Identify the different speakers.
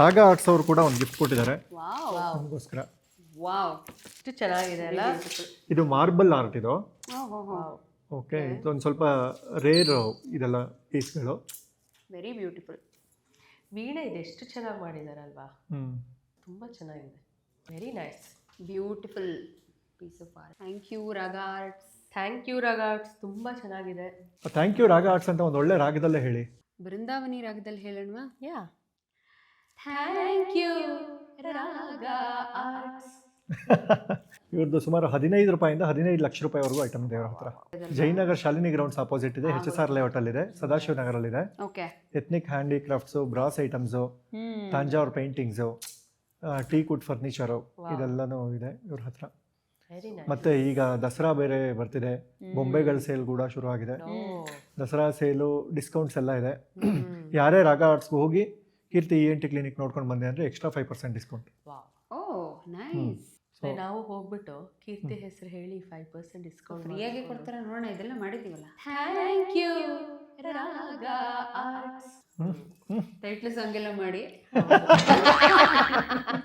Speaker 1: ರಾಗ ಆರ್ಟ್ಸ್ ಅವರು ಕೂಡ ಒಂದು ಗಿಫ್ಟ್ ಕೊಟ್ಟಿದ್ದಾರೆ.
Speaker 2: ವಾವ್.
Speaker 1: ನಮಗೋಸ್ಕರ.
Speaker 2: ವಾವ್.
Speaker 3: ಎಷ್ಟು ಚೆನ್ನಾಗಿದೆ ಅಲ್ಲ?
Speaker 1: ಇದು ಮಾರ್ಬಲ್ ಆರ್ಟ್ ಇದು.
Speaker 2: ಓಹೋ
Speaker 1: ಓಕೆ ಇದೊಂದು ಸ್ವಲ್ಪ ರೇರ್ ಇದೆಲ್ಲ ಪೀಸ್ಗಳು.
Speaker 2: ವೆರಿ ಬ್ಯೂಟಿಫುಲ್
Speaker 3: ವೀಣೆ ಇದೆ ಎಷ್ಟು ಚೆನ್ನಾಗಿ ಮಾಡಿದಾರಲ್ವಾ?
Speaker 1: ಹ್ಞೂ
Speaker 3: ತುಂಬ ಚೆನ್ನಾಗಿದೆ. Very nice
Speaker 2: beautiful piece of art thank you Raga Arts
Speaker 3: thank you Raga Arts ತುಂಬ ಚೆನ್ನಾಗಿದೆ.
Speaker 1: ಥ್ಯಾಂಕ್ ಯು ರಾಗ ಆರ್ಟ್ಸ್ ಅಂತ ಒಂದು ಒಳ್ಳೆ ರಾಗದಲ್ಲೇ ಹೇಳಿ.
Speaker 2: ಬೃಂದಾವನಿ ರಾಗದಲ್ಲಿ ಹೇಳೋಣವಾ?
Speaker 3: Yeah
Speaker 2: thank you Raga Arts
Speaker 1: ಇವ್ರದ್ದು ಸುಮಾರು ಹದಿನೈದು ರೂಪಾಯಿಂದ ಹದಿನೈದು ಲಕ್ಷ ರೂಪಾಯಿವರೆಗೂ ಐಟಮ್ ಇದೆ ಇವ್ರ ಹತ್ರ. ಜಯನಗರ್ ಶಾಲಿನಿ ಗ್ರೌಂಡ್ಸ್ ಅಪೋಸಿಟ್ ಇದೆ ಎಚ್ ಎಸ್ ಆರ್ ಲೇಔಟ್ ಲೇಔಟಲ್ಲಿದೆ ಸದಾಶಿವ ನಗರಲ್ಲಿದೆ.
Speaker 2: Okay
Speaker 1: ethnic handicrafts brass items Thanjavur paintings teak wood furniture ಇದೆಲ್ಲನೂ ಇದೆ ಇವ್ರ ಹತ್ರ.
Speaker 3: ವೆರಿ ನೈಸ್
Speaker 1: ಮತ್ತೆ ಈಗ ದಸರಾ ಬೇರೆ ಬರ್ತಿದೆ. ಬೊಂಬೆಗಳ ಸೇಲ್ ಕೂಡ ಶುರುವಾಗಿದೆ. ದಸರಾ ಸೇಲು ಡಿಸ್ಕೌಂಟ್ಸ್ ಎಲ್ಲ ಇದೆ. ಯಾರೇ ರಾಗ ಆರ್ಟ್ಸ್ಗೆ ಹೋಗಿ Keerthi E N T clinic ನೋಡ್ಕೊಂಡು ಬಂದೆ ಅಂದರೆ extra five percent discount
Speaker 2: oh nice
Speaker 3: ನಾವು ಹೋಗ್ಬಿಟ್ಟು ಕೀರ್ತಿ ಹೆಸರು ಹೇಳಿ ಫೈವ್ ಪರ್ಸೆಂಟ್ ಡಿಸ್ಕೌಂಟ್
Speaker 2: ಫ್ರೀಯಾಗಿ ಕೊಡ್ತಾರೆ ನೋಡೋಣ ಇದೆಲ್ಲ ಮಾಡಿದ್ದೀವಲ್ಲ? Thank you Raga Arts title song ಎಲ್ಲ ಮಾಡಿ.